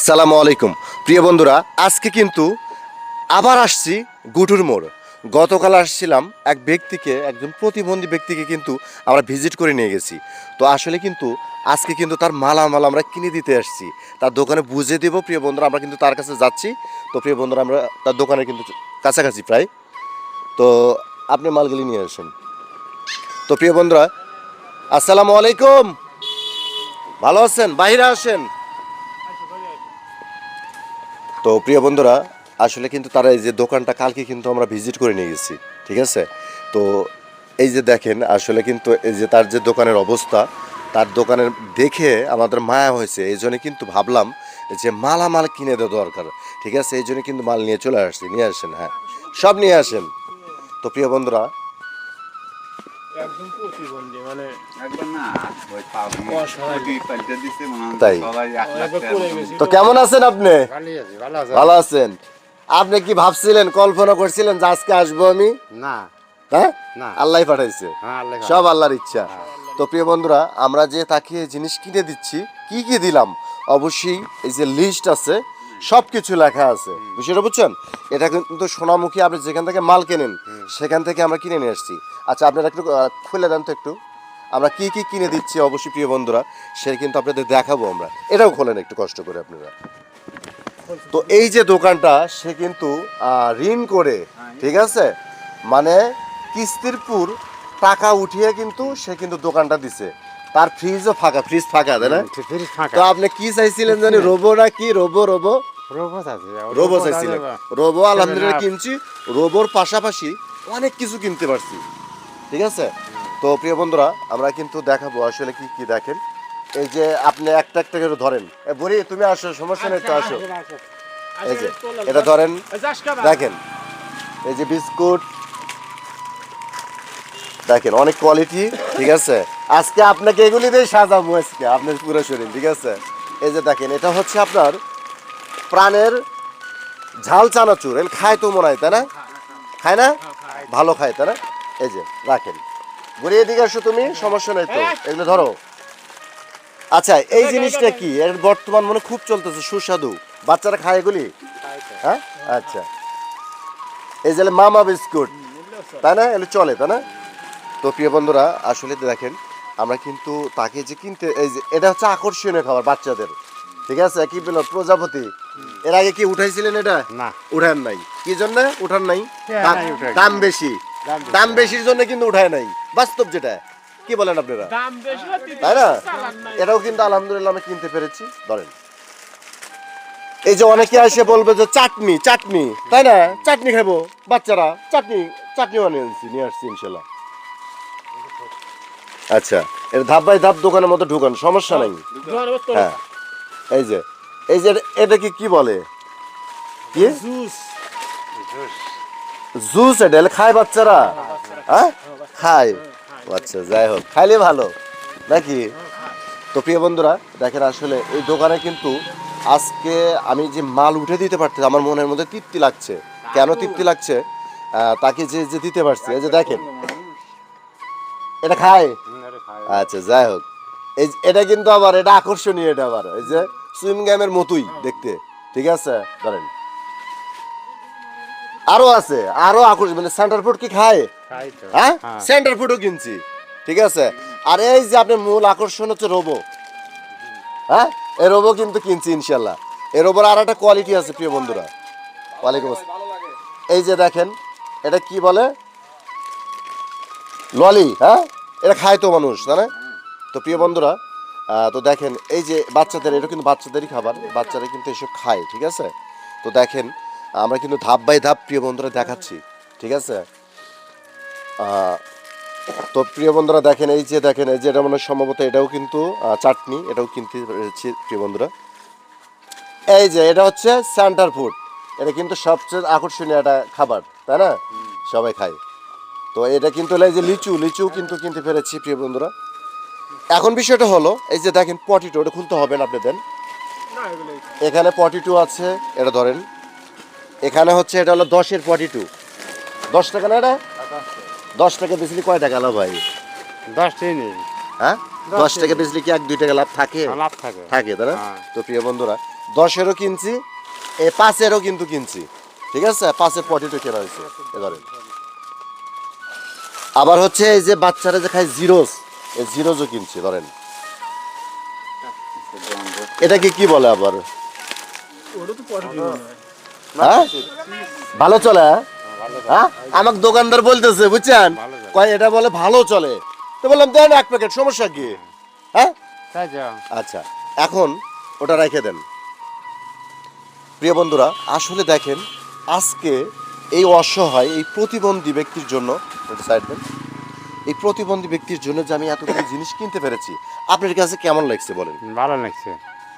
আসসালামু আলাইকুম। প্রিয় বন্ধুরা, আজকে কিন্তু আবার আসছি গুটুর মোড়। গতকাল আসছিলাম এক ব্যক্তিকে, একজন প্রতিবন্ধী ব্যক্তিকে কিন্তু আমরা ভিজিট করে নিয়ে গেছি। তো আসলে কিন্তু আজকে কিন্তু তার মালামাল আমরা কিনে দিতে আসছি। তার দোকানে বুঝে দেবো, প্রিয় বন্ধুরা, আমরা কিন্তু তার কাছে যাচ্ছি। তো প্রিয় বন্ধুরা, আমরা তার দোকানে কিন্তু কাছাকাছি প্রায়। তো আপনি মালগুলি নিয়ে আসুন। তো প্রিয় বন্ধুরা, আসসালামু আলাইকুম। ভালো আছেন? বাইরে আসেন। তো প্রিয় বন্ধুরা, আসলে কিন্তু তারা এই যে দোকানটা কালকে কিন্তু আমরা ভিজিট করে নিয়ে গেছি, ঠিক আছে? তো এই যে দেখেন, আসলে কিন্তু এই যে তার যে দোকানের অবস্থা, তার দোকানের দেখে আমাদের মায়া হয়েছে। এই জন্য কিন্তু ভাবলাম যে মালামাল কিনে দেওয়া দরকার, ঠিক আছে? এই জন্য কিন্তু মাল নিয়ে চলে আসছি, নিয়ে আসেন হ্যাঁ। সব নিয়ে আসেন। তো প্রিয় বন্ধুরা একদম প্রতিবন্ধী মানে না ওই পাল্টে দিছে তাই? তো কেমন আছেন আপনি? ভালো আছেন? আপনি কি ভাবছিলেন কল্পনা করছিলেন যে আজকে আসব আমি? না। হ্যাঁ? আল্লাহ পাঠাইছে। হ্যাঁ সব আল্লাহর ইচ্ছা। তো প্রিয় বন্ধুরা আমরা যে তাকে জিনিস কিনে দিচ্ছি কি কি দিলাম? অবশ্যই এই যে লিস্ট আছে সব কিছু লেখা আছে। বিষয়টা বুঝছেন? এটা কিন্তু সোনামুখী আপনি যেখান থেকে মাল কেনেন সেখান থেকে আমরা কিনে নিয়ে আসছি। আচ্ছা আপনারা একটু খুলে দেন তো একটু। আমরা কি কি কিনে দিচ্ছি অবশ্যই প্রিয় বন্ধুরা সে কিন্তু আপনাদের দেখাবো আমরা। এটাও খোলেন একটু কষ্ট করে আপনারা। তো এই যে দোকানটা সে কিন্তু ঋণ করে ঠিক আছে? মানে কিস্তির পুর টাকা উঠিয়ে কিন্তু সে কিন্তু দোকানটা দিছে। তার ফ্রিজও ফাঁকা ফ্রিজ ফাঁকা তাই না? তো আপনি কি চাইছিলেন জানি রোবো না কি রোবো রোবো? রোবো চাইছিলেন। রোবো আলহামদুলিল্লাহ কিনছি। রোবোর পাশাপাশি অনেক কিছু কিনতে পারছি। ঠিক আছে? তো প্রিয় বন্ধুরা, আমরা কিন্তু দেখাবো আসলে কি কি দেখেন। এই যে আপনি একটা একটা করে ধরেন। বলি তুমি আসো, সমস্যা নেই তো আসো। এই যে, এটা ধরেন, দেখেন। এই যে বিস্কুট, দেখেন, অনেক কোয়ালিটি ঠিক আছে? আজকে আপনাকে এগুলি দিয়ে সাজাবো আজকে, আপনার পুরো শরীর, ঠিক আছে? এই যে দেখেন, এটা হচ্ছে আপনার প্রাণের ঝাল চানাচুর এর খায় তো মনে হয়, তাই না? খায় না? ভালো খায় না? এই যে রাখেন। ঘুরিয়ে দিকে আসো তুমি সমস্যা নেই তো। এগুলো ধরো। আচ্ছা এই জিনিসটা কি? এর বর্তমান মনে খুব চলতেছে সুস্বাদু। বাচ্চারা খায় এগুলি? হ্যাঁ? আচ্ছা। এই যে মামা বিস্কুট। তাই না? এগুলো চলে তাই না? তো প্রিয় বন্ধুরা আসলে দেখেন আমরা কিন্তু তাকে যে কিনতে এই যে এটা হচ্ছে আকর্ষণীয় খাবার বাচ্চাদের। ঠিক আছে? কি বলল প্রজাপতি। এর আগে কি উঠাইছিলেন এটা? না। উঠান নাই। কি জন্য? উঠান নাই? হ্যাঁ, দাম- বেশি। দাম বেশির জন্য কিন্তু উঠায় নাই। বাস্তব যেটা। কি বলেন আপনারা? দাম বেশি তাই না? এটাও কিন্তু আলহামদুলিল্লাহ আমি কিনতে পেরেছি। ধরেন। এই যে অনেকে এসে বলবে যে চাটনি চাটনি। তাই না? চাটনি খাব। বাচ্চারা চাটনি চাটনি বানিয়ে আনছি নিয়ে আসছি ইনশাল্লাহ। আচ্ছা। এটা ধাপ বাই ধাপ দোকানের মতো ঢুকান। সমস্যা নাই। হ্যাঁ। এই যে এই যে এটা- এটা কি কি বলে? কি? জুস। জুস। এটা খায় বাচ্চারা? হ্যাঁ? খায়। আচ্ছা যাই হোক খাইলে ভালো নাকি? তো প্রিয় বন্ধুরা দেখেন আসলে এই দোকানে কিন্তু আজকে আমি যে মাল উঠে দিতে পারতেছি আমার মনের মধ্যে তৃপ্তি লাগছে। কেন তৃপ্তি লাগছে? তাকে যে যে দিতে পারছি এই যে দেখেন। এটা খায়। আচ্ছা যাই হোক। এই যে- এটা কিন্তু আবার এটা আকর্ষণীয় এটা আবার এই যে সুইম গেমের মতোই দেখতে। ঠিক আছে? ধরেন। আরও আছে আরও আকর্ষণ মানে সেন্টার ফুড কি খায়? হ্যাঁ? হ্যাঁ। সেন্টার ফুডও কিনছি। ঠিক আছে? আর এই যে আপনার মূল আকর্ষণ হচ্ছে রোবো হ্যাঁ? এই রোবো কিন্তু কিনছি ইনশাল্লাহ এই রোবোর আর একটা কোয়ালিটি আছে প্রিয় বন্ধুরা। ওয়ালাইকুম আসসালাম। এই যে দেখেন এটা কি বলে? ললি হ্যাঁ? এটা খায় তো মানুষ তাই না? তো প্রিয় বন্ধুরা তো দেখেন, এই যে বাচ্চাদের, এটা কিন্তু বাচ্চাদেরই খাবার, বাচ্চারা কিন্তু এসব খায়, ঠিক আছে? তো দেখেন, আমরা কিন্তু ধাপ বাই ধাপ প্রিয় বন্ধুরা দেখাচ্ছি, ঠিক আছে? তো প্রিয় বন্ধুরা দেখেন, এই যে দেখেন, এই যে এটা মনে সম্ভবত এটাও কিন্তু চাটনি, এটাও কিনতে পেরেছি প্রিয় বন্ধুরা। এই যে এটা হচ্ছে সেন্টার ফুড এটা কিন্তু সবচেয়ে আকর্ষণীয় একটা খাবার, তাই না? সবাই খায়। তো এটা কিন্তু, এই যে লিচু লিচু কিন্তু কিনতে পেরেছি প্রিয় বন্ধুরা। এখন বিষয়টা হলো এই যে দেখেন পটিটো এটা খুলতে হবে না আপনি দেন। এখানে পটি টু আছে এটা ধরেন। এখানে হচ্ছে এটা হলো দশের পটি টু দশ টাকা না এটা? দশ টাকা বেশি কয় টাকা লাভ ভাই দশটাই নেই। হ্যাঁ? দশ টাকা বেশি কি এক দুই টাকা লাভ থাকে? লাভ থাকে। থাকে তাই না? হ্যাঁ। তো প্রিয় বন্ধুরা দশেরও কিনছি এ পাঁচেরও কিন্তু কিনছি। ঠিক আছে? পাঁচের পটেটো কেনা হয়েছে এবারে আবার হচ্ছে এই যে বাচ্চারা যে খায় জিরোস জিরোজও কিনছি ধরেন। এটাকে কি বলে আবার? না হ্যাঁ? ভালো চলে হ্যাঁ? হ্যাঁ? আমাকে দোকানদার বলতেছে বুঝছেন? কয় এটা বলে ভালো চলে। তো বললাম দেন এক প্যাকেট সমস্যা কি? হ্যাঁ? আচ্ছা এখন ওটা রেখে দেন। প্রিয় বন্ধুরা আসলে দেখেন আজকে এই অসহায় এই প্রতিবন্ধী ব্যক্তির জন্য সাইড দেন। এই প্রতিবন্ধী ব্যক্তির জন্য যে আমি এতগুলো জিনিস কিনতে পেরেছি আপনার কাছে কেমন লাগছে বলেন? ভালো লাগছে।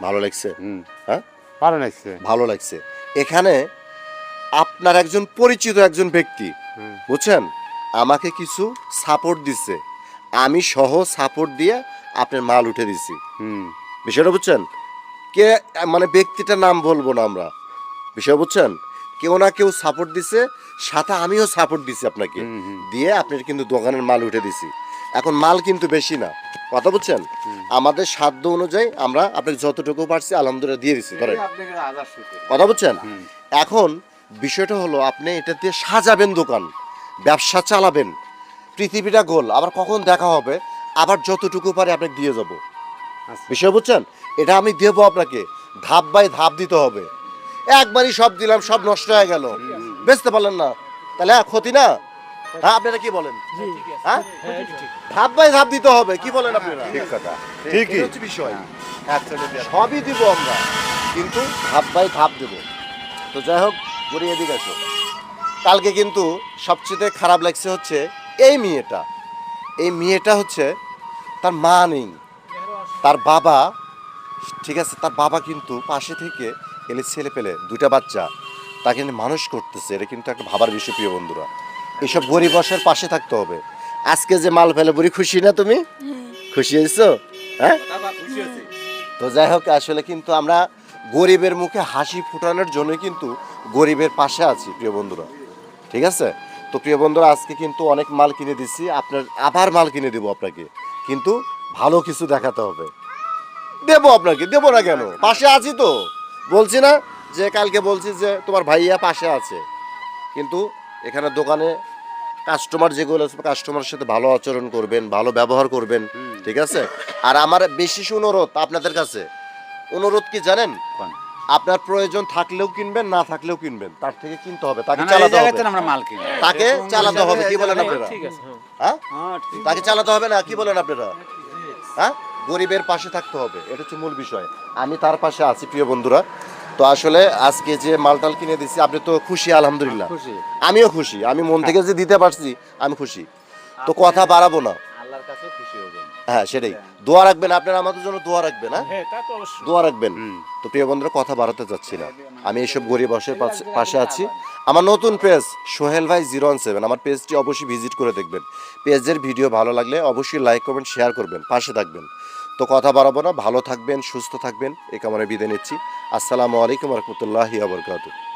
ভালো লাগছে? হুম। হ্যাঁ? ভালো লাগছে। ভালো লাগছে। এখানে আপনার একজন পরিচিত একজন ব্যক্তি বুঝছেন? আমাকে কিছু সাপোর্ট দিচ্ছে আমি সহ সাপোর্ট দিয়ে আপনার মাল উঠে দিছি। হুম। বিষয়টা বুঝছেন? কে মানে ব্যক্তিটার নাম বলব না আমরা। বিষয় বুঝছেন? কেউ না কেউ সাপোর্ট দিছে সাথে আমিও সাপোর্ট দিছি আপনাকে। দিয়ে আপনার কিন্তু দোকানের মাল উঠে দিছি। এখন মাল কিন্তু বেশি না। কথা বুঝছেন? আমাদের সাধ্য অনুযায়ী আমরা আপনাকে যতটুকু পারছি আলহামদুলিল্লাহ দিয়ে দিছি। ধরেন। কথা বুঝছেন? হুম। এখন বিষয়টা হলো আপনি এটা দিয়ে সাজাবেন দোকান ব্যবসা চালাবেন। পৃথিবীটা গোল আবার কখন দেখা হবে আবার যতটুকু পারে আপনাকে দিয়ে যাব। আচ্ছা। বিষয় বুঝছেন? এটা আমি দেবো আপনাকে। ধাপ বাই ধাপ দিতে হবে। একবারই সব দিলাম সব নষ্ট হয়ে গেল। বেচতে পারলেন না? তাহলে হ্যাঁ, ক্ষতি না? হ্যাঁ আপনারা কি বলেন? হ্যাঁ? হ্যাঁ ধাপ বাই ধাপ দিতে হবে কি বলেন আপনারা? ঠিক কথা। ঠিকই। হচ্ছে বিষয়। সবই দিব আমরা কিন্তু ধাপ বাই ধাপ দেব। তো যাই হোক ঘুরে এদিকে আসো। কালকে কিন্তু সবচেয়ে খারাপ লাগছে হচ্ছে এই মেয়েটা। এই মেয়েটা হচ্ছে তার মা নেই। তার বাবা ঠিক আছে তার বাবা কিন্তু পাশে থেকে এলে ছেলে পেলে দুটা বাচ্চা, তাকে মানুষ করতেছে, এটা কিন্তু একটা ভাবার বিষয়, প্রিয় বন্ধুরা। এইসব গরিব বসের পাশে থাকতে হবে। আজকে যে মাল ফেলে, বুড়ি খুশি না তুমি? খুশি হয়েছো? হ্যাঁ? তো যাই হোক, আসলে কিন্তু আমরা গরিবের মুখে হাসি ফুটানোর জন্য কিন্তু গরিবের পাশে আছি, প্রিয় বন্ধুরা। ঠিক আছে? তো প্রিয় বন্ধুরা, আজকে কিন্তু অনেক মাল কিনে দিচ্ছি আপনার আবার মাল কিনে দেবো আপনাকে। কিন্তু ভালো কিছু দেখাতে হবে। দেবো আপনাকে, দেবো না কেন? পাশে আছি তো। বলছি না যে কালকে বলছি যে তোমার ভাইয়া পাশে আছে। কিন্তু এখানে দোকানে কাস্টমার যেগুলো আছে কাস্টমারের সাথে ভালো আচরণ করবেন ভালো ব্যবহার করবেন ঠিক আছে? আর আমার বিশেষ অনুরোধ আপনাদের কাছে অনুরোধ কি জানেন? আপনার প্রয়োজন থাকলেও কিনবেন না থাকলেও কিনবেন তার থেকে কিনতে হবে তাকে চালাতে হবে। আমরা মাল কিনি। তাকে চালাতে হবে কি বলেন আপনারা? ঠিক আছে। হ্যাঁ? হ্যাঁ। তাকে চালাতে হবে না কি বলেন আপনারা? হ্যাঁ? গরিবের পাশে থাকতে হবে এটা হচ্ছে মূল বিষয়। আমি তার পাশে আছি প্রিয় বন্ধুরা। তো আসলে আজকে যে মালটাল কিনে দিচ্ছি আপনি তো খুশি আলহামদুলিল্লাহ। আমিও খুশি আমি মন থেকে যে দিতে পারছি আমি খুশি। তো কথা বাড়াবো না। আল্লাহর কাছে খুশি হবেন। হ্যাঁ সেটাই। দোয়া রাখবেন আপনারা আমাদের জন্য দোয়া রাখবেন হ্যাঁ? হ্যাঁ দোয়া রাখবেন। তো প্রিয় বন্ধুরা কথা বাড়াতে চাচ্ছি না। আমি এইসব গরিব বসের পাশে- পাশে আছি। আমার নতুন পেজ সোহেল ভাই জিরো ওয়ান সেভেন। আমার পেজটি অবশ্যই ভিজিট করে দেখবেন। পেজের ভিডিও ভালো লাগলে অবশ্যই লাইক করবেন শেয়ার করবেন পাশে থাকবেন। তো কথা বাড়াবো না ভালো থাকবেন সুস্থ থাকবেন এ কামনে বিদায় নিচ্ছি। আসসালামু আলাইকুম রহমতুল্লাহি আবরকাত